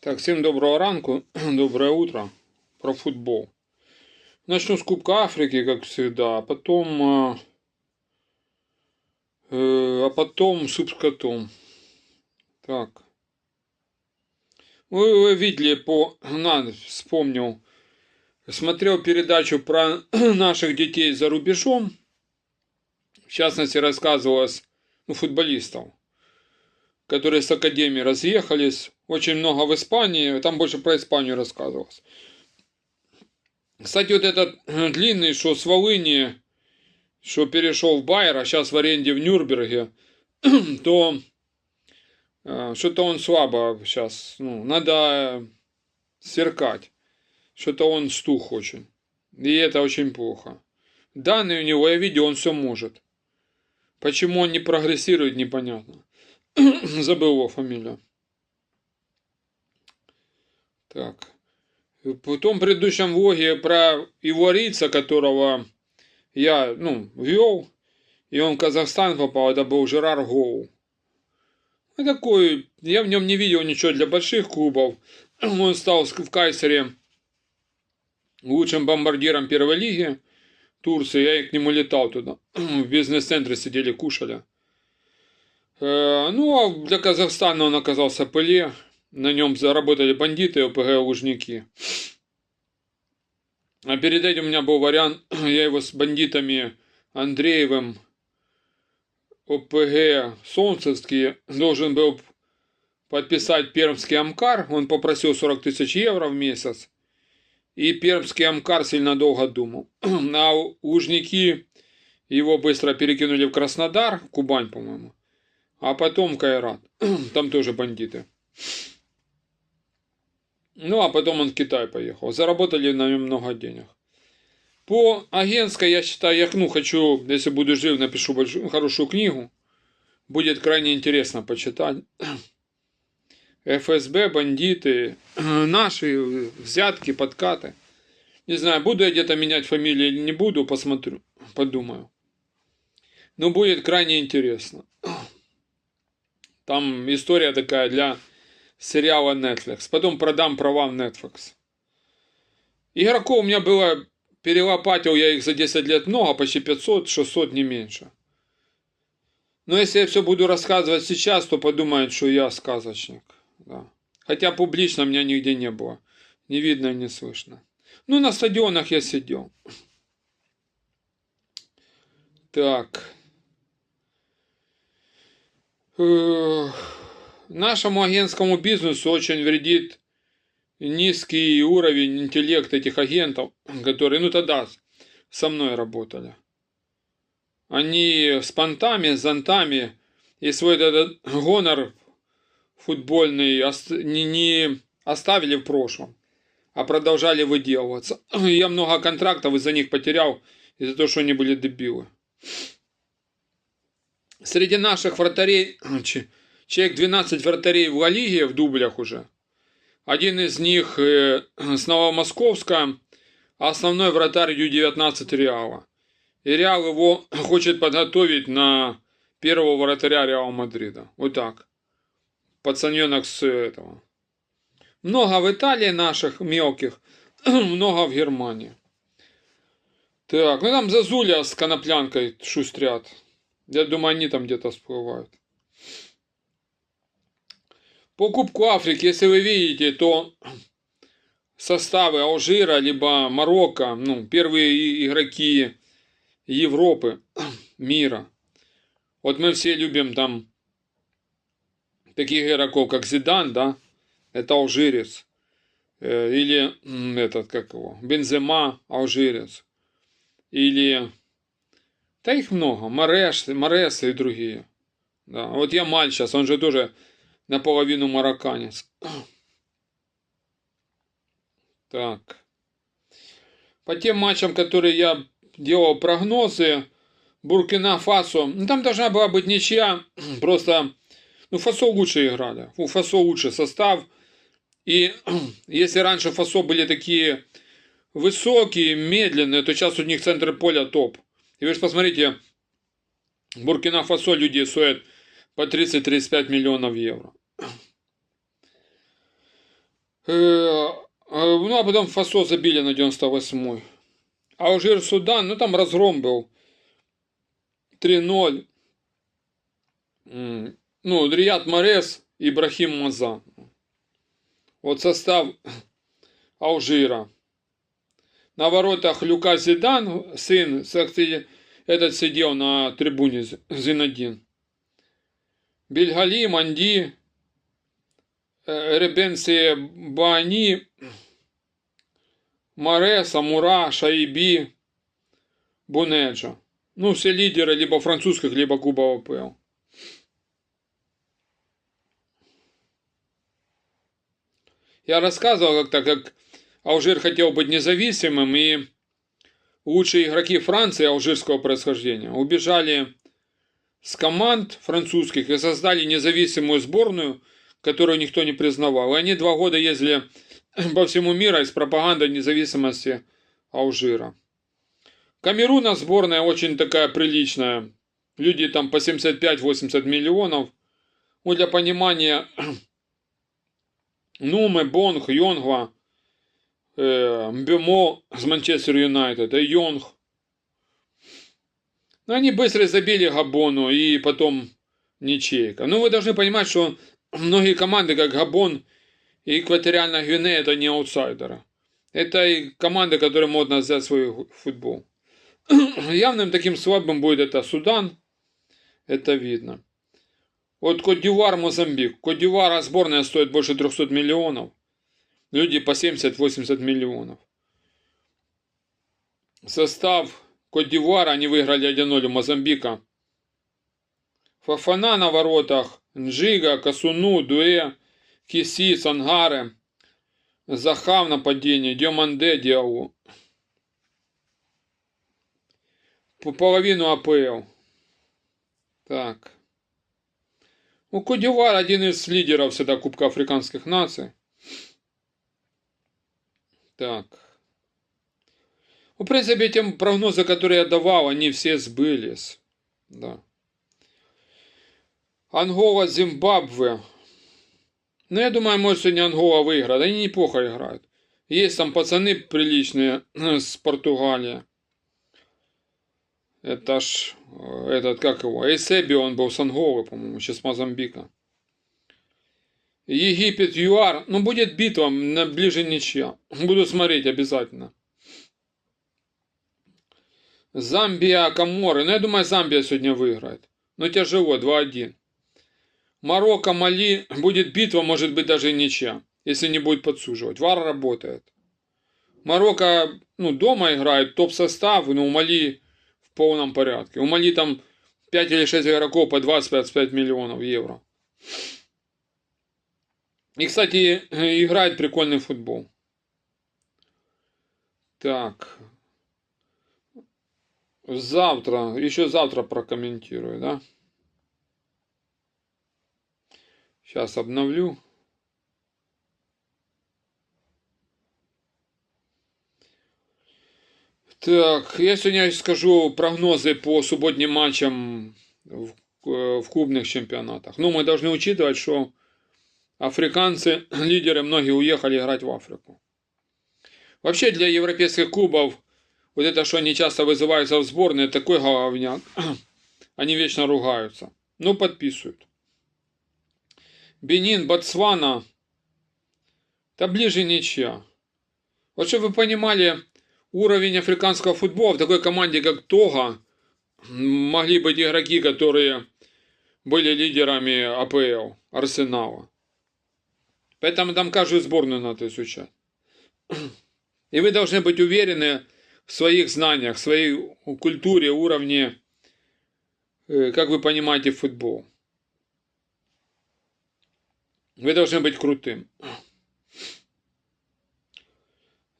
Так, всем доброго ранку, доброе утро. Про футбол. Начну с Кубка Африки, как всегда, а потом, а, э, а потом суп с котом. Так. Вы, вы видели по, на, вспомнил, смотрел передачу про наших детей за рубежом. В частности, рассказывалось, ну, футболистов, которые с академии разъехались. Очень много в Испании, там больше про Испанию рассказывалось. Кстати, вот этот э, длинный, что с Волыни, что перешел в Байер, а сейчас в аренде в Нюрнберге, то э, что-то он слабо сейчас. Ну, надо сверкать. Что-то он стух очень. И это очень плохо. Данные у него, я видел, он все может. Почему он не прогрессирует, непонятно. Забыл его фамилию. Так. В том предыдущем влоге про иварийца, которого я, ну, вел, и он в Казахстан попал, это был Жерар Гоу. Ну, такой, я в нем не видел ничего для больших клубов. Он стал в Кайсере лучшим бомбардиром первой лиги Турции. Я к нему летал туда. В бизнес-центре сидели, кушали. Э, ну, а для Казахстана он оказался пыле. На нем заработали бандиты ОПГ Лужники. А перед этим у меня был вариант, я его с бандитами Андреевым ОПГ Солнцевский должен был подписать Пермский Амкар. Он попросил 40 тысяч евро в месяц. И Пермский Амкар сильно долго думал. А Лужники его быстро перекинули в Краснодар, Кубань, по-моему. А потом Кайрат. Там тоже бандиты. Ну, а потом он в Китай поехал. Заработали на нем много денег. По агентской, я считаю, я ну, хочу, если буду жив, напишу большую, хорошую книгу. Будет крайне интересно почитать. ФСБ, бандиты, наши взятки, подкаты. Не знаю, буду я где-то менять фамилию или не буду, посмотрю, подумаю. Но будет крайне интересно. Там история такая для сериала Netflix. Потом продам права в Netflix. Игроков у меня было, перелопатил я их за 10 лет много, почти 500, 600, не меньше. Но если я все буду рассказывать сейчас, то подумают, что я сказочник. Да. Хотя публично меня нигде не было. Не видно, не слышно. Ну, на стадионах я сидел. Так. Эх нашему агентскому бизнесу очень вредит низкий уровень интеллекта этих агентов, которые, ну тогда со мной работали. Они с понтами, с зонтами и свой этот гонор футбольный не, оставили в прошлом, а продолжали выделываться. Я много контрактов из-за них потерял, из-за того, что они были дебилы. Среди наших вратарей Человек 12 вратарей в Лиге в дублях уже. Один из них э, с Новомосковска, а основной вратарь Ю-19 Реала. И Реал его хочет подготовить на первого вратаря Реала Мадрида. Вот так. Пацаненок с этого. Много в Италии наших мелких, много в Германии. Так, ну там Зазуля с коноплянкой шустрят. Я думаю, они там где-то всплывают. По Кубку Африки, если вы видите, то составы Алжира, либо Марокко, ну, первые игроки Европы, мира. Вот мы все любим там таких игроков, как Зидан, да, это алжирец. Э, или этот, как его, Бензема, алжирец. Или, да их много, Мареш, Марес и другие. Да. Вот Ямаль сейчас, он же тоже наполовину марокканец. Так. По тем матчам, которые я делал прогнозы, Буркина Фасо, ну, там должна была быть ничья, просто, ну, Фасо лучше играли, у Фасо лучше состав, и если раньше Фасо были такие высокие, медленные, то сейчас у них центр поля топ. И вы же посмотрите, Буркина Фасо люди стоят по 30-35 миллионов евро. Э, ну, а потом Фасо забили на 98-й. Алжир, Судан, ну там разгром был. 3-0. Ну, Рият Морес, Ибрахим Маза. Вот состав Алжира. На воротах Люка Зидан, сын, этот сидел на трибуне Зинадин. Бельгали, Манди, Ребенси Бани, Маре, Самура, Шаиби, Бунеджа. Ну, все лидеры либо французских, либо Куба ОПЛ. Я рассказывал как-то, как Алжир хотел быть независимым, и лучшие игроки Франции алжирского происхождения убежали с команд французских и создали независимую сборную, которую никто не признавал. И они два года ездили по всему миру с пропагандой независимости Алжира. Камеруна сборная очень такая приличная. Люди там по 75-80 миллионов. Ну, для понимания, Нуме, Бонг, Йонгва, э, с Манчестер Юнайтед, и Йонг. Они быстро забили Габону и потом ничейка. Ну, вы должны понимать, что многие команды, как Габон и Экваториальная Гвинея, это не аутсайдеры. Это и команды, которые могут взять свой футбол. Явным таким слабым будет это Судан. Это видно. Вот Кодивар, Мозамбик. Кодивара сборная стоит больше 300 миллионов. Люди по 70-80 миллионов. Состав Кодивара они выиграли 1-0 у Мозамбика. Фафана на воротах. Нжига, Касуну, Дуэ, Киси, Сангаре. Захав в нападении. Диоманде, Диау. По половину АПЛ. Так. У Кодивар один из лидеров всегда Кубка Африканских наций. Так. В принципе, те прогнозы, которые я давал, они все сбылись. Да. Ангола, Зимбабве. Ну, я думаю, может, сегодня Ангола выиграет. Они неплохо играют. Есть там пацаны приличные с Португалии. Это ж, э, этот, как его, Эйсеби, он был с Анголы, по-моему, сейчас Мозамбика. Египет, ЮАР, ну будет битва, на ближе ничья. Буду смотреть обязательно. Замбия, Каморы. Ну, я думаю, Замбия сегодня выиграет. Но тяжело, 2-1. Марокко, Мали. Будет битва, может быть, даже ничья. Если не будет подсуживать. Вар работает. Марокко, ну, дома играет, топ-состав, но у Мали полном порядке. У Мали там 5 или 6 игроков по 20-25 миллионов евро. И, кстати, играет прикольный футбол. Так. Завтра, еще завтра прокомментирую, да? Сейчас обновлю. Так, я сегодня скажу прогнозы по субботним матчам в, в клубных чемпионатах. Ну, мы должны учитывать, что африканцы, лидеры, многие уехали играть в Африку. Вообще для европейских клубов вот это, что они часто вызываются в сборные, такой головняк. Они вечно ругаются. Ну, подписывают. Бенин, Ботсвана. Да ближе ничья. Вот чтобы вы понимали, уровень африканского футбола в такой команде, как Тога, могли быть игроки, которые были лидерами АПЛ, Арсенала. Поэтому там каждую сборную надо изучать. И вы должны быть уверены в своих знаниях, в своей культуре, уровне, э, как вы понимаете футбол. Вы должны быть крутым.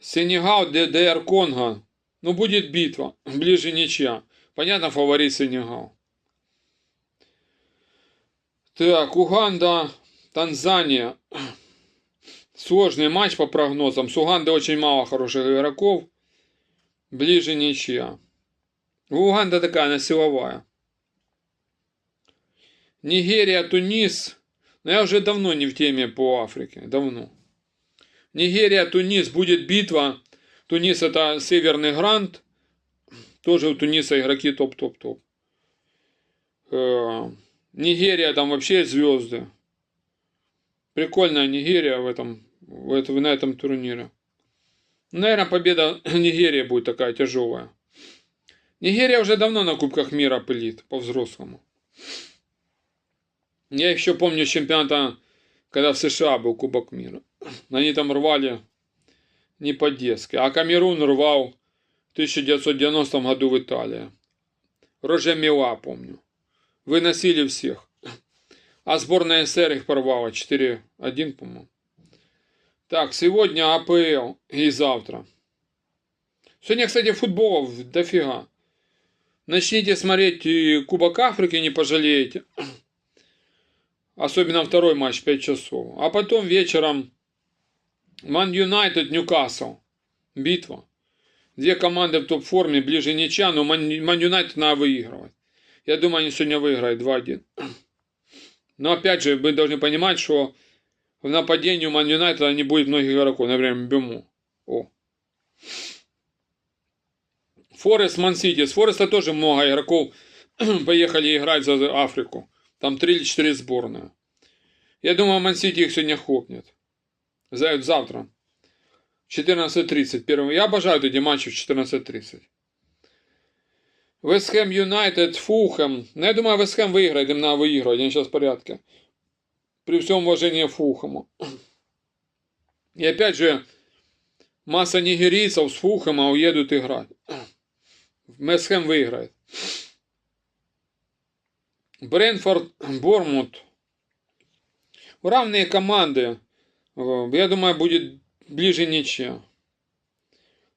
Сенегал, ДДР, Конго. Ну, будет битва. Ближе ничья. Понятно, фаворит Сенегал. Так, Уганда, Танзания. Сложный матч по прогнозам. С Уганды очень мало хороших игроков. Ближе ничья. Уганда такая, она силовая. Нигерия, Тунис. Но я уже давно не в теме по Африке. Давно. Нигерия, Тунис, будет битва. Тунис это Северный Грант. Тоже у Туниса игроки топ-топ-топ. Э, Нигерия, там вообще звезды. Прикольная Нигерия в этом, в этом, на этом турнире. Наверное, победа Нигерии будет такая тяжелая. Нигерия уже давно на Кубках мира пылит, по-взрослому. Я еще помню чемпионата, когда в США был Кубок мира. Они там рвали не по-детски. А Камерун рвал в 1990 году в Италии. Роже Мила, помню. Выносили всех. А сборная СССР их порвала 4-1, по-моему. Так, сегодня АПЛ и завтра. Сегодня, кстати, футбола дофига. Начните смотреть и Кубок Африки, не пожалеете. Особенно второй матч, 5 часов. А потом вечером Ман Юнайтед, Ньюкасл. Битва. Две команды в топ-форме, ближе ничья, но Ман Юнайтед надо выигрывать. Я думаю, они сегодня выиграют 2-1. Но опять же, вы должны понимать, что в нападении у Ман Юнайтеда не будет многих игроков, например, Бему. О. Форест Ман Сити. С Фореста тоже много игроков поехали играть за Африку. Там 3 или 4 сборные. Я думаю, Ман Сити их сегодня хлопнет. Завтра. 14.30. Первым. Я обожаю эти матчи в 14.30. Вестхэм Юнайтед, Фулхэм. Ну, я думаю, Вестхэм выиграет, им надо выигрывать, они сейчас в порядке. При всем уважении Фулхэму. И опять же, масса нигерийцев с Фулхэма уедут играть. Вестхэм выиграет. Бренфорд, Бормут. Равные команды. Я думаю, будет ближе ничья.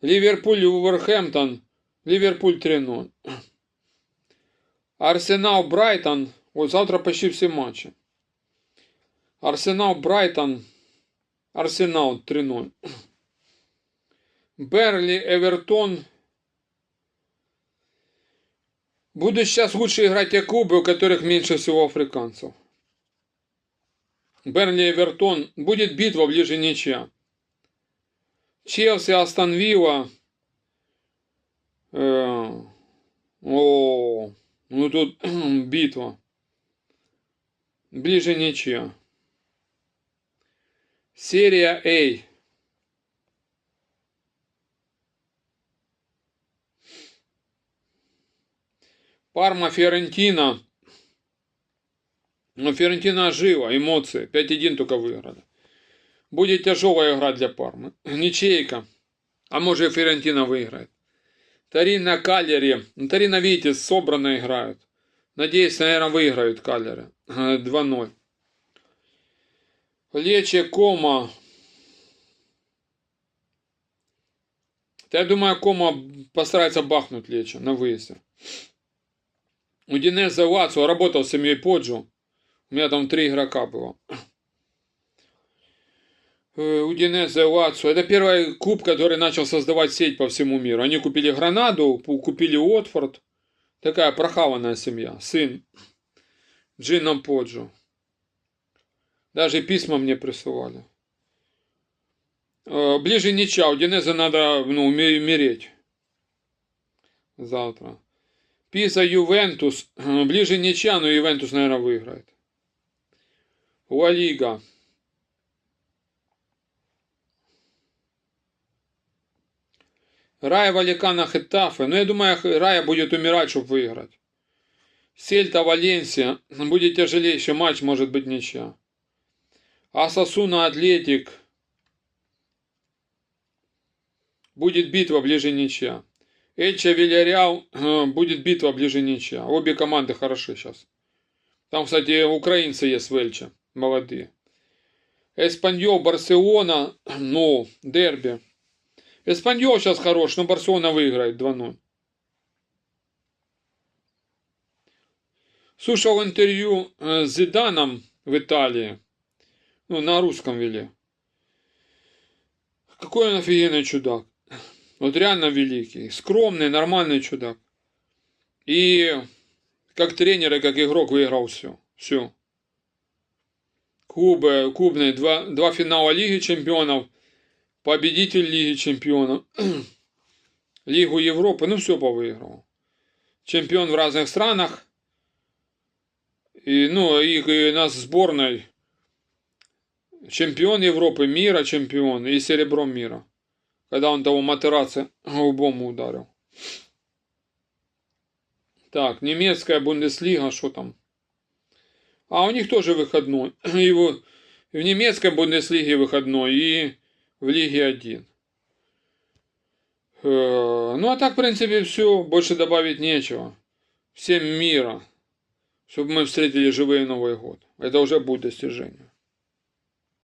Ливерпуль, Вулверхэмптон. Ливерпуль 3-0. Арсенал, Брайтон. Вот завтра почти все матчи. Арсенал, Брайтон. Арсенал 3-0. Берли, Эвертон. Буду сейчас лучше играть те клубы, у которых меньше всего африканцев. Бернли Эвертон. Будет битва ближе ничья. Челси, Астон Вилла. Э, о, ну тут битва. Ближе ничья. Серия А. Парма, Фиорентина. Но Фиорентина жива, эмоции. 5-1 только выиграли. Будет тяжелая игра для Пармы. Ничейка. А может и Фиорентина выиграет. Тарина Калери. Ну, Тарина, видите, собранно играют. Надеюсь, наверное, выиграют Калери. 2-0. Лече Кома. я думаю, Кома постарается бахнуть Лече на выезде. Удинезе Лацо работал с семьей Поджо. У меня там три игрока было. Э, Удинезе Лацо. Это первый клуб, который начал создавать сеть по всему миру. Они купили Гранаду, купили Уотфорд. Такая прохаванная семья. Сын Джином Поджо. Даже письма мне присылали. Э, ближе ничья. Удинезе надо ну, умереть. Завтра. Пиза Ювентус. Ближе ничья, но Ювентус, наверное, выиграет. Ла Лига. Рая Валикана Хетафе. Ну, я думаю, Рая будет умирать, чтобы выиграть. Сельта Валенсия. Будет тяжелейший матч, может быть ничья. Асасуна Атлетик. Будет битва ближе ничья. Эльча Вильяреал э, будет битва ближе ничья. Обе команды хороши сейчас. Там, кстати, украинцы есть в Эльче. Молодые. Эспаньол, Барселона, ну, дерби. Эспаньол сейчас хорош, но Барселона выиграет 2-0. Слушал интервью э, с Зиданом в Италии. Ну, на русском вели. Какой он офигенный чудак. Вот реально великий. Скромный, нормальный чудак. И как тренер и как игрок выиграл все. Все. Клубы, клубные, два, два финала Лиги Чемпионов, победитель Лиги Чемпионов, Лигу Европы, ну все повыигрывал. Чемпион в разных странах. И, ну, и, и нас сборной чемпион Европы, мира чемпион и серебром мира. Когда он того Матераца лбом ударил. Так, немецкая Бундеслига, что там? А у них тоже выходной. Его в немецкой Бундеслиге выходной и в Лиге 1. Э, ну, а так, в принципе, все. Больше добавить нечего. Всем мира. Чтобы мы встретили живой Новый год. Это уже будет достижение.